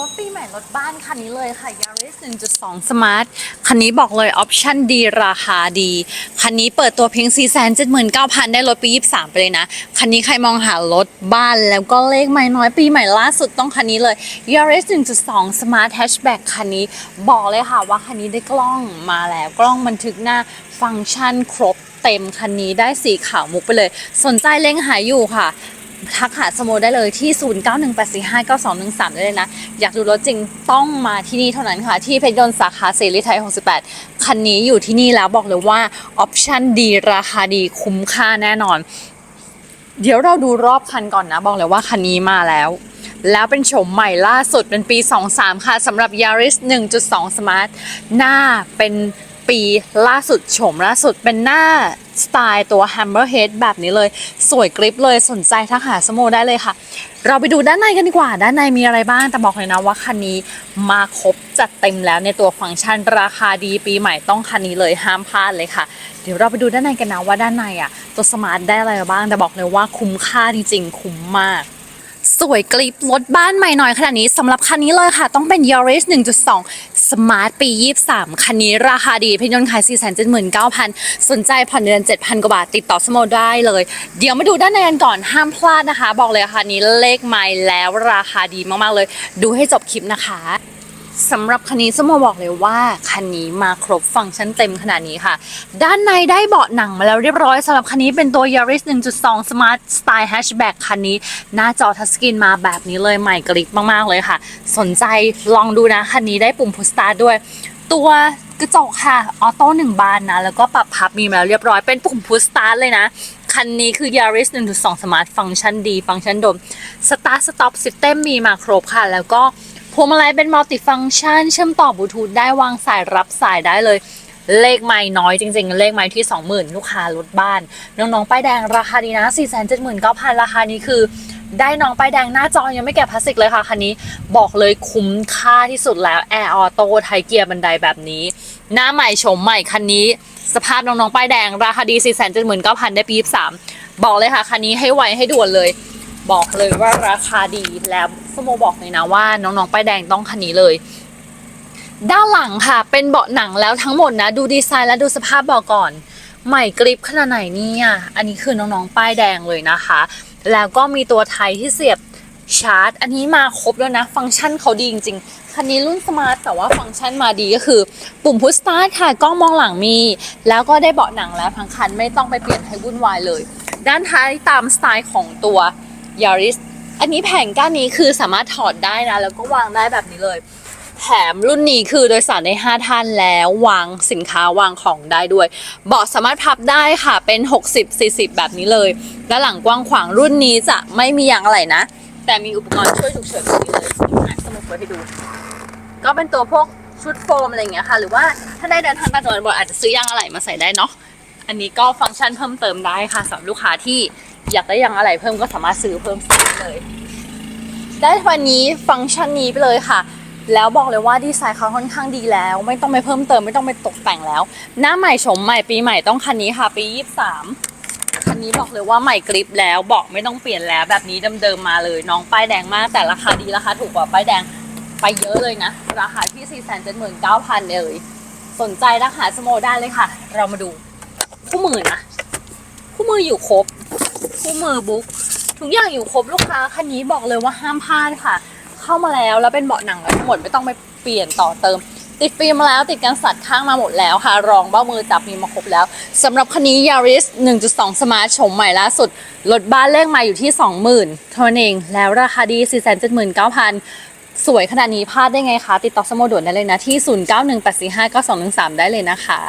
รถปีใหม่รถบ้านคันนี้เลยค่ะ Yaris 1.2 Smart คันนี้บอกเลยออปชั่นดีราคาดี คันนี้เปิดตัวเพียง 479,000 ได้รถปี 23 ไปเลยนะ คันนี้ใครมองหารถบ้านแล้วก็เลขไม่น้อยปีใหม่ล่าสุดต้องคันนี้เลย Yaris 1.2 Smart Hatchback คันนี้บอกเลยค่ะว่าคันนี้ได้กล้องมาแล้วกล้องบันทึกหน้าฟังก์ชันครบเต็มคันนี้ได้สีขาวมุกไปเลย สนใจเล็งหายอยู่ค่ะ ทักหาสโมได้เลยที่ 0918459213 ได้เลยนะ อยากดูรถจริงต้องมาที่นี่เท่านั้นค่ะ ที่เพชรยนต์สาขาเสรีไทย 68 คันนี้อยู่ที่นี่แล้วบอกเลยว่า ออปชั่นดีราคาดีคุ้มค่าแน่นอน เดี๋ยวเราดูรอบคันก่อนนะ บอกเลยว่าคันนี้มาแล้ว แล้วเป็นโฉมใหม่ล่าสุดเป็นปี 23 ค่ะสำหรับ Yaris 1.2 Smart หน้าเป็น ปีล่าสุดโฉมล่าสุดเป็นหน้าสไตล์ตัว Hammerhead แบบนี้เลย สวยกริปเลยสนใจทักหาสโมได้เลยค่ะ เราไปดูด้านในกันดีกว่า ด้านในมีอะไรบ้าง แต่บอกเลยนะว่าคันนี้มาครบจัดเต็มแล้วในตัวฟังก์ชันราคาดีปีใหม่ต้องคันนี้เลยห้ามพลาดเลยค่ะ เดี๋ยวเราไปดูด้านในกันนะว่าด้านในอะตัวสมาร์ทได้อะไรบ้างแต่บอกเลยว่าคุ้มค่าจริงๆคุ้มมาก สวยกริบรถบ้านใหม่หน่อยขนาดนี้สำหรับคันนี้เลยค่ะ ต้องเป็น Yaris 1.2 Smart ปี 23 คันนี้ราคาดีเพนยนต์ขาย 479,000 สนใจผ่อนเดือน 7,000 กว่าบาท ติดต่อสโมได้เลย เดี๋ยวมาดูด้านในกันก่อนห้ามพลาดนะคะ บอกเลยค่ะนี้เลขไมล์แล้วราคาดีมากๆเลย ดูให้จบคลิปนะคะ สำหรับคันนี้สโมบอกเลยว่าคันนี้มาครบฟังก์ชันเต็มขนาดนี้ค่ะ ด้านในได้เบาะหนังมาแล้วเรียบร้อยสำหรับคันนี้เป็นตัว Yaris 1.2 Smart Style Hatchback คันนี้ หน้าจอทัชสกรีนมาแบบนี้เลยใหม่กริบมาก ๆ เลยค่ะ สนใจลองดูนะ คันนี้ได้ปุ่มพุชสตาร์ด้วย ตัวกระจกค่ะ ออโต้หนึ่งบานนะ แล้วก็ปรับพับมีมาแล้วเรียบร้อยเป็นปุ่มพุชสตาร์เลยนะคันนี้คือ Yaris 1.2 Smart ฟังก์ชันดี ฟังก์ชันดม Start Stop System มีมาครบค่ะ แล้วก็ วงมาลัยเป็นมัลติฟังชัน เชื่อมต่อบลูทูธได้วางสายรับสายได้เลย เลขไม่น้อยจริงๆ เลขไม่ที่ 20,000 ลูกค้ารถบ้าน น้องๆป้ายแดงราคาดีนะ 479,000 ราคานี้คือ ได้น้องป้ายแดงหน้าจอยังไม่แกะพลาสติกเลยค่ะคันนี้บอกเลยคุ้มค่าที่สุดแล้วแอร์ออโต้ไทยเกียร์บันไดแบบนี้ หน้าใหม่ชมใหม่คันนี้ สภาพน้องๆป้ายแดงราคาดี 479,000 ได้ปี 23 บอกเลยค่ะคันนี้ให้ไวให้ด่วนเลย บอกเลยว่าราคาดีแล้วสโมบอกเลยนะว่า น้องๆป้ายแดงต้องคันนี้เลย ด้านหลังค่ะ เป็นเบาะหนังแล้วทั้งหมดนะ ดูดีไซน์และดูสภาพเบาะก่อน ใหม่กริปขนาดไหนเนี่ยอันนี้คือน้องๆป้ายแดงเลยนะคะ แล้วก็มีตัวไทยที่เสียบชาร์จ อันนี้มาครบแล้วนะ ฟังก์ชันเขาดีจริงๆ คันนี้รุ่นสมาร์ทแต่ว่าฟังก์ชันมาดีก็คือ ปุ่มพุชสตาร์ทค่ะกล้องมองหลังมี แล้วก็ได้เบาะหนังแล้วทั้งคันไม่ต้องไปเปลี่ยนให้วุ่นวายเลย ด้านท้ายตามสไตล์ของตัว Yaris อันนี้แผงก้านนี้คือสามารถถอดได้นะ แล้วก็วางได้แบบนี้เลย แถมรุ่นนี้คือโดยสารได้5ท่านแล้ววางสินค้าวางของได้ด้วย เบาะสามารถพับได้ค่ะเป็น 60-40 แบบนี้เลย และหลังกว้างขวางรุ่นนี้จะไม่มียางอะไรนะ แต่มีอุปกรณ์ช่วยฉุกเฉินนี้เลยสมุดไว้ให้ดู ก็เป็นตัวพวกชุดโฟมอะไรอย่างเงี้ยค่ะ หรือว่าถ้าได้เดินทางต่างจังหวัดอาจจะซื้อยางอะไหล่มาใส่ได้เนาะอันนี้ก็ฟังก์ชันเพิ่มเติมได้ค่ะสำหรับลูกค้าที่ อยากได้ยางอะไหล่เพิ่มก็สามารถซื้อเพิ่มซื้อเลย ได้วันนี้ฟังก์ชันนี้ไปเลยค่ะ แล้วบอกเลยว่าดีไซน์เขาค่อนข้างดีแล้ว ไม่ต้องไปเพิ่มเติมไม่ต้องไปตกแต่งแล้ว หน้าใหม่ชมใหม่ปีใหม่ต้องคันนี้ค่ะ ปี 23 คันนี้บอกเลยว่าใหม่กริปแล้วบอกไม่ต้องเปลี่ยนแล้วแบบนี้เดิมๆมาเลย น้องป้ายแดงมากแต่ราคาดีราคาถูกกว่าป้ายแดงไปเยอะเลยนะ ราคาที่ 479,000 เลย สนใจนะคะสโมได้เลยค่ะ เรามาดูคู่มือนะ คู่มืออยู่ครบ คู่มือบุ๊กทุกอย่างอยู่ครบลูกค้าคันนี้บอกเลยว่าห้ามพลาดค่ะ เข้ามาแล้วแล้วเป็นเบาะหนังแล้วทั้งหมดไม่ต้องไปเปลี่ยนต่อเติม ติดฟิล์มมาแล้วติดกันสัตว์ข้างมาหมดแล้วค่ะ รองเบ้ามือจับมีมาครบแล้วสำหรับคันนี้ Yaris 1.2 Smart ชมใหม่ล่าสุดรถบ้านเลขมาอยู่ที่ 20,000เท่านั้นเองแล้วราคาดี 479,000สวยขนาดนี้พลาดได้ไงคะ ติดต่อสโมด่วนได้เลยนะ ที่ 0918459213 ได้เลยนะคะ